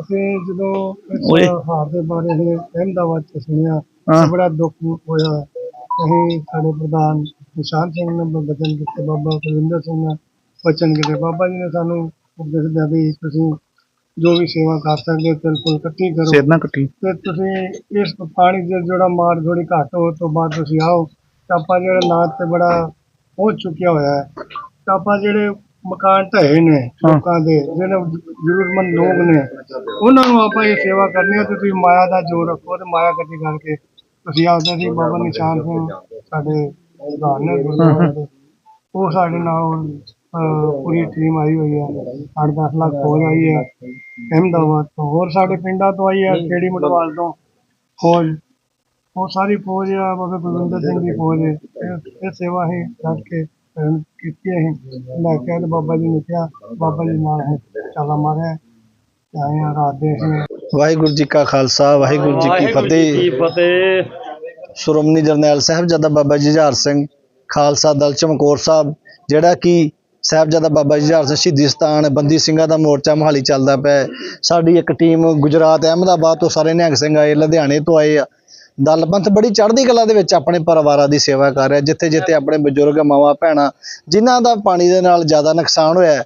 ਅਸੀਂ ਜਦੋਂ ਓਏ। ਇਸ ਹਾਰ ਦੇ ਬਾਰੇ ਅਸੀਂ ਅਹਿਮਦਾਬਾਦ ਚ ਸੁਣਿਆ ਹਾਂ। ਤਾਂ ਬੜਾ ਦੁੱਖ ਹੋਇਆ। ਅਸੀਂ ਸਾਡੇ ਪ੍ਰਧਾਨ ਨਿਸ਼ਾਨ ਸਿੰਘ ਨੇ ਬਚਨ ਕੀਤੇ ਬਾਬਾ ਕੁਲਵਿੰਦਰ ਸਿੰਘ ਨੇ ਬਚਨ ਕੀਤੇ। ਬਾਬਾ ਜੀ ਨੇ ਸਾਨੂੰ ਉਪਦੇਸ਼ ਦਿੱਤਾ ਵੀ ਤੁਸੀਂ ਜੋ ਵੀ ਸੇਵਾ ਕਰ ਸਕਦੇ ਹੋ ਬਿਲਕੁਲ ਇਕੱਠੀ ਕਰੋ। ਸਿਰ ਨਾ ਕੱਟੀ ਤੇ ਤੁਸੀਂ ਇਸ ਪਾਣੀ ਦੇ ਜਿਹੜਾ ਮਾਰ ਥੋੜੀ ਘੱਟ ਹੋ ਤੋਂ ਬਾਅਦ ਤੁਸੀਂ ਆਓ। ਤਾਂ ਆਪਾਂ ਜਿਹੜਾ ਨਾਦ ਤੇ ਬੜਾ ਪਹੁੰਚ ਚੁੱਕਿਆ ਹੋਇਆ ਹੈ। ਤਾਂ ਆਪਾਂ ਜਿਹੜੇ ਮਕਾਨ ਢਏ ਨੇ। ਲੋਕਾਂ ਦੇ ਜਿਹੜੇ ਜ਼ਰੂਰਤਮੰਦ ਲੋਕ ਨੇ ਉਹਨਾਂ ਨੂੰ ਆਪਾਂ ਇਹ ਸੇਵਾ ਕਰਨੀ ਹੈ ਤੇ ਤੁਸੀਂ ਮਾਇਆ ਦਾ ਜੋਰ ਰੱਖੋ ਤੇ ਮਾਇਆ ਇਕੱਠੀ ਕਰਕੇ ਤੁਸੀਂ ਆਖਦੇ ਸੀ ਬਾਬਾ ਨਿਸ਼ਾਨ ਸਿੰਘ ਸਾਡੇ ਪ੍ਰਧਾਨ ਨੇ ਗੁਰਦੁਆਰੇ ਦੇ। ਉਹ ਸਾਡੇ ਨਾਲ ਅਹ, ਪੂਰੀ ਟੀਮ ਆਈ ਹੋਈ ਹੈ 8-10 ਲੱਖ ਫੌਜ ਆਈ ਹੈ ਅਹਿਮਦਾਬਾਦ ਤੋਂ ਹੋਰ ਸਾਡੇ ਪਿੰਡਾਂ ਤੋਂ ਆਈ ਹੈ ਕਿਹੜੀ ਮਟਵਾਲ ਤੋਂ ਫੌਜ। ਉਹ ਸਾਰੀ ਫੌਜ ਆ ਬਾਬਾ ਬਲਵਿੰਦਰ ਸਿੰਘ ਦੀ ਫੌਜ ਹੈ ਇਹ ਇਹ ਸੇਵਾ ਹੀ ਛੱਡ ਅਹ, ਕੀਤੀ ਹੈ ਲੈ ਕੇ ਆਏ ਤੇ ਬਾਬਾ ਜੀ ਨੇ ਕਿਹਾ ਬਾਬਾ ਜੀ ਨਾਲ ਹੈ ਚਾਲਾ ਮਾਰਿਆ। ਤੇ ਆਏ ਆ ਰਾਤ ਦੇ ਅਸੀਂ। ਵਾਹਿਗੁਰੂ ਜੀ ਕਾ ਖਾਲਸਾ ਵਾਹਿਗੁਰੂ ਜੀ ਕੀ ਫਤਿਹ। ਫਤਿਹ। ਸ਼੍ਰੋਮਣੀ ਜਰਨੈਲ ਸਾਹਿਬਜ਼ਾਦਾ ਬਾਬਾ ਜੁਝਾਰ ਸਿੰਘ ਖਾਲਸਾ ਦਲ ਚਮਕੌਰ ਸਾਹਿਬ ਜਿਹੜਾ ਕਿ ਸਾਹਿਬਜ਼ਾਦਾ ਬਾਬਾ ਜੁਝਾਰ ਸਿੰਘ ਸ਼ਹੀਦੀ ਸਥਾਨ ਬੰਦੀ ਸਿੰਘਾਂ ਦਾ ਮੋਰਚਾ ਮੋਹਾਲੀ ਚੱਲਦਾ ਪਿਆ ਹੈ। ਸਾਡੀ ਇੱਕ ਟੀਮ ਗੁਜਰਾਤ ਅਹਿਮਦਾਬਾਦ ਤੋਂ ਸਾਰੇ ਨਿਹੰਗ ਸਿੰਘ ਆਏ ਲੁਧਿਆਣੇ ਤੋਂ ਆਏ ਆ। ਦਲ ਬੜੀ ਚੜ੍ਹਦੀ ਕਲਾ ਦੇ ਵਿੱਚ ਆਪਣੇ ਪਰਿਵਾਰਾਂ ਦੀ ਸੇਵਾ ਕਰ ਰਿਹਾ, ਜਿੱਥੇ ਜਿੱਥੇ ਆਪਣੇ ਬਜ਼ੁਰਗ ਮਾਵਾਂ ਭੈਣਾਂ, ਜਿਨ੍ਹਾਂ ਦਾ ਪਾਣੀ ਦੇ ਨਾਲ ਜ਼ਿਆਦਾ ਨੁਕਸਾਨ ਹੋਇਆ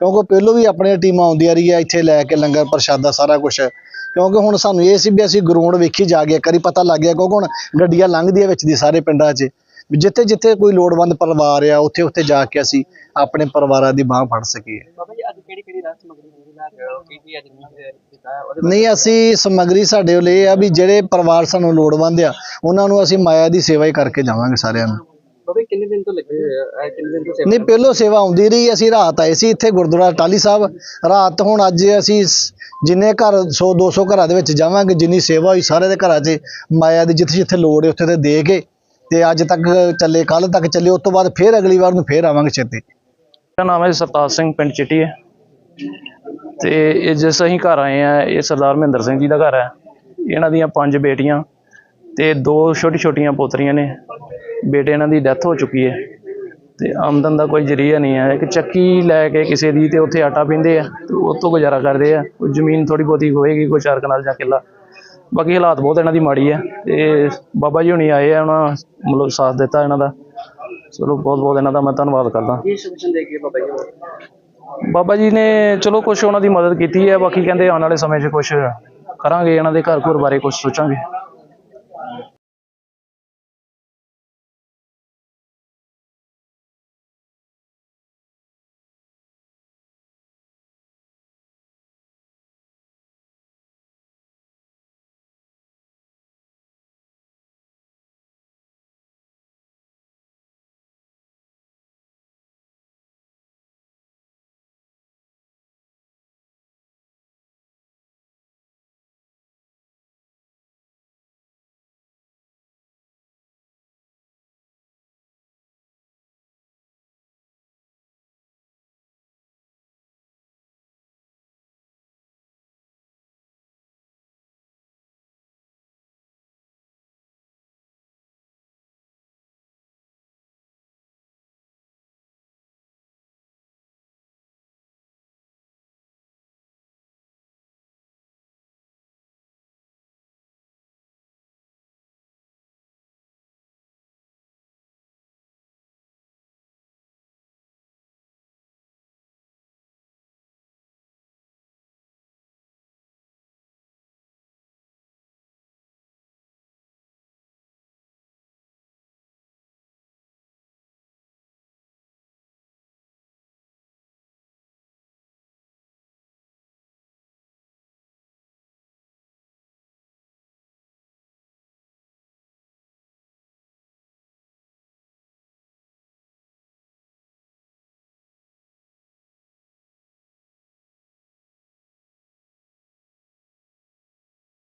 ਕਿਉਂਕਿ ਪਹਿਲੋਂ ਵੀ ਆਪਣੀਆਂ ਟੀਮਾਂ ਆਉਂਦੀਆਂ ਰਹੀਆਂ, ਇੱਥੇ ਲੈ ਕੇ ਲੰਗਰ ਪ੍ਰਸ਼ਾਦਾ ਸਾਰਾ ਕੁਝ ਕਿਉਂਕਿ ਹੁਣ ਸਾਨੂੰ ਇਹ ਸੀ ਵੀ ਅਸੀਂ ਗਰਾਊਂਡ ਵੇਖੀ ਜਾ ਕੇ ਕਰੀ ਪਤਾ ਲੱਗ ਗਿਆ, ਕਿਉਂਕਿ ਹੁਣ ਗੱਡੀਆਂ ਲੰਘਦੀਆਂ ਵਿੱਚ ਦੀ ਸਾਰੇ ਪਿੰਡਾਂ 'ਚ। ਵੀ ਜਿੱਥੇ ਜਿੱਥੇ ਕੋਈ ਲੋੜਵੰਦ ਪਰਿਵਾਰ ਆ, ਉੱਥੇ ਉੱਥੇ ਜਾ ਕੇ ਅਸੀਂ ਆਪਣੇ ਪਰਿਵਾਰਾਂ ਦੀ ਬਾਹ ਫੜ ਸਕੀਏ। ਕਿਹੜੀ ਕਿਹੜੀ ਸਮਗਰੀ ਕੇ ਕੀ ਨਹੀਂ ਦਿੱਤਾ ਹੈ ਉਹਦੇ ਨਹੀਂ ਅਸੀਂ ਸਮੱਗਰੀ ਸਾਡੇ ਕੋਲ ਇਹ ਆ ਵੀ ਜਿਹੜੇ ਪਰਿਵਾਰ ਸਾਨੂੰ ਲੋੜਵੰਦ ਆ ਉਹਨਾਂ ਨੂੰ ਅਸੀਂ ਮਾਇਆ ਦੀ ਸੇਵਾ ਹੀ ਕਰਕੇ ਜਾਵਾਂਗੇ ਸਾਰਿਆਂ ਨੂੰ। ਬਾਬਾ ਕਿੰਨੇ ਦਿਨ ਤੋਂ ਲੱਗੇ ਇਹ ਕਿੰਨੇ ਦਿਨ ਤੋਂ ਸੇਵਾ ਨਹੀਂ ਪਹਿਲੋਂ ਸੇਵਾ ਆਉਂਦੀ ਰਹੀ ਅਸੀਂ ਰਾਤ ਆਏ ਸੀ ਇੱਥੇ ਗੁਰਦੁਆਰਾ ਟਾਲੀ ਸਾਹਿਬ। ਰਾਤ ਹੁਣ ਅੱਜ ਅਸੀਂ ਸ- ਜਿੰਨੇ ਘਰ 100 200 ਘਰਾਂ ਦੇ ਵਿੱਚ ਜਾਵਾਂਗੇ ਜਿੰਨੀ ਸੇਵਾ ਹੋਈ ਸਾਰੇ ਦੇ ਘਰਾਂ 'ਚ ਮਾਇਆ ਦੀ ਜਿੱਥੇ ਜਿੱਥੇ ਲੋੜ ਹੈ ਉੱਥੇ ਤੇ ਦੇ ਕੇ ਤੇ ਅੱਜ ਤੱਕ ਚੱਲੇ ਕੱਲ ਤੱਕ ਚੱਲੇ ਉਸ ਤੋਂ ਬਾਅਦ ਫੇਰ ਅਗਲੀ ਵਾਰ ਨੂੰ ਫੇਰ ਆਵਾਂਗੇ ਛੇਤੀ। ਮੇਰਾ ਨਾਮ ਹੈ ਸਰਤਾਜ ਸਿੰਘ ਪਿੰਡ ਚਿੱਟੀ ਹੈ ਤੇ ਇਹ ਜਿਸ ਅਸੀਂ ਘਰ ਆਏ ਆ, ਇਹ ਸਰਦਾਰ ਮਹਿੰਦਰ ਸਿੰਘ ਜੀ ਦਾ ਘਰ ਹੈ। ਇਹਨਾਂ ਦੀਆਂ ਪੰਜ ਬੇਟੀਆਂ ਤੇ ਦੋ ਛੋਟੀ ਛੋਟੀਆਂ ਪੋਤਰੀਆਂ ਨੇ। ਬੇਟੇ ਇਹਨਾਂ ਦੀ ਡੈਥ ਹੋ ਚੁੱਕੀ ਹੈ ਤੇ ਆਮਦਨ ਦਾ ਕੋਈ ਜਰੀਆ ਨਹੀਂ ਹੈ। ਇੱਕ ਚੱਕੀ ਲੈ ਕੇ ਕਿਸੇ ਦੀ ਤੇ ਉੱਥੇ ਆਟਾ ਪੀਂਦੇ ਆ ਤੇ ਉਹ ਤੋਂ ਗੁਜ਼ਾਰਾ ਕਰਦੇ ਆ। ਕੋਈ ਜ਼ਮੀਨ ਥੋੜੀ ਬਹੁਤੀ ਹੋਏਗੀ, ਕੋਈ ਚਾਰ ਕਨਾਲ ਜਾਂ ਕਿੱਲਾ। ਬਾਕੀ ਹਾਲਾਤ ਬਹੁਤ ਇਹਨਾਂ ਦੀ ਮਾੜੀ ਹੈ ਤੇ ਬਾਬਾ ਜੀ ਹੁਣੀ ਆਏ ਆ, ਉਹਨਾਂ ਮਤਲਬ ਸਾਥ ਦਿੱਤਾ ਇਹਨਾਂ ਦਾ। ਚਲੋ ਬਹੁਤ ਬਹੁਤ ਇਹਨਾਂ ਦਾ ਮੈਂ ਧੰਨਵਾਦ ਕਰਦਾ। ਕੀ ਸੋਚਣ ਦੇ ਕੇ ਬਾਬਾ ਜੀ ਬਾਬਾ ਜੀ ਨੇ ਚਲੋ ਕੁਝ ਉਹਨਾਂ ਦੀ ਮਦਦ ਕੀਤੀ ਹੈ, ਬਾਕੀ ਕਹਿੰਦੇ ਆਉਣ ਵਾਲੇ ਸਮੇਂ 'ਚ ਕੁਝ ਕਰਾਂਗੇ, ਇਹਨਾਂ ਦੇ ਘਰ ਘੁਰ ਬਾਰੇ ਕੁਝ ਸੋਚਾਂਗੇ।